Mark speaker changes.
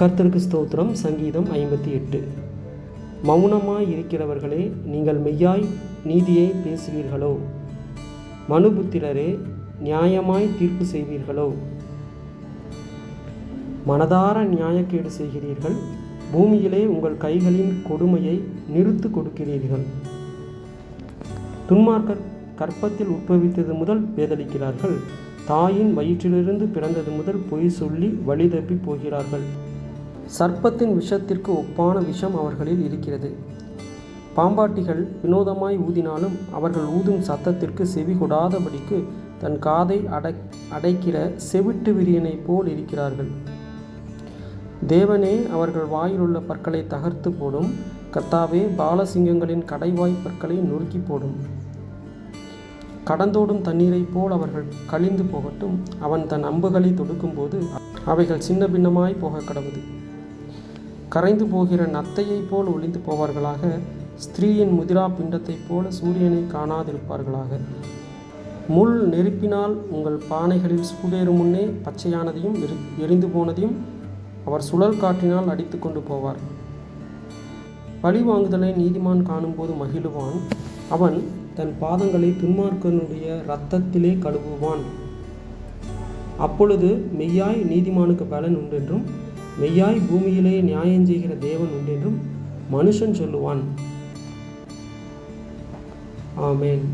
Speaker 1: கர்த்தருக்கு ஸ்தோத்திரம் சங்கீதம் ஐம்பத்தி எட்டு. மௌனமாய் இருக்கிறவர்களே நீங்கள் மெய்யாய் நீதியை பேசுவீர்களோ? மனுபுத்திரரே நியாயமாய் தீர்ப்பு செய்வீர்களோ? மனதார நியாயக்கேடு செய்கிறீர்கள் பூமியிலே உங்கள் கைகளின் கொடுமையை நிறுத்து கொடுக்கிறீர்கள். துன்மார்க்கர் கற்பத்தில் உட்பவித்தது முதல் பேதலிக்கிறார்கள் தாயின் வயிற்றிலிருந்து பிறந்தது முதல் பொய் சொல்லி வழிதப்பி போகிறார்கள். சர்ப்பத்தின் விஷத்திற்கு ஒப்பான விஷம் அவர்களில் இருக்கிறது. பாம்பாட்டிகள் வினோதமாய் ஊதினாலும் அவர்கள் ஊதும் சத்தத்திற்கு செவி கொடாதபடிக்கு தன் காதை அடை அடைக்கிற செவிட்டு விரியனை போல் இருக்கிறார்கள். தேவனே அவர்கள் வாயிலுள்ள பற்களை தகர்த்து போடும். கர்த்தாவே பாலசிங்கங்களின் கடைவாய் பற்களை நொறுக்கி போடும். கடந்தோடும் தண்ணீரைப் போல் அவர்கள் கழிந்து போகட்டும். அவன் தன் அம்புகளை தொடுக்கும்போது அவைகள் சின்ன பின்னமாய் போக கடவுது. கரைந்து போகிற நத்தையைப் போல் ஒளிந்து போவார்களாக ஸ்திரீயின் முதிரா பிண்டத்தைப் போல சூரியனை காணாதிருப்பார்களாக. முள் நெருப்பினால் உங்கள் பானைகளில் சூடேறும் முன்னே பச்சையானதையும் எரி எரிந்து போனதையும் அவர் சுழல் காற்றினால் அடித்து கொண்டு போவார். பழி வாங்குதலை நீதிமான் காணும்போது மகிழுவான். அவன் தன் பாதங்களை துன்மார்க்கனுடைய இரத்தத்திலே கழுவுவான். அப்பொழுது மெய்யாய் நீதிமானுக்கு பலன் உண்டென்றும் மெய்யாய் பூமியிலே நியாயம் செய்கிற தேவன் உண்டென்றும் மனுஷன் சொல்லுவான். ஆமேன்.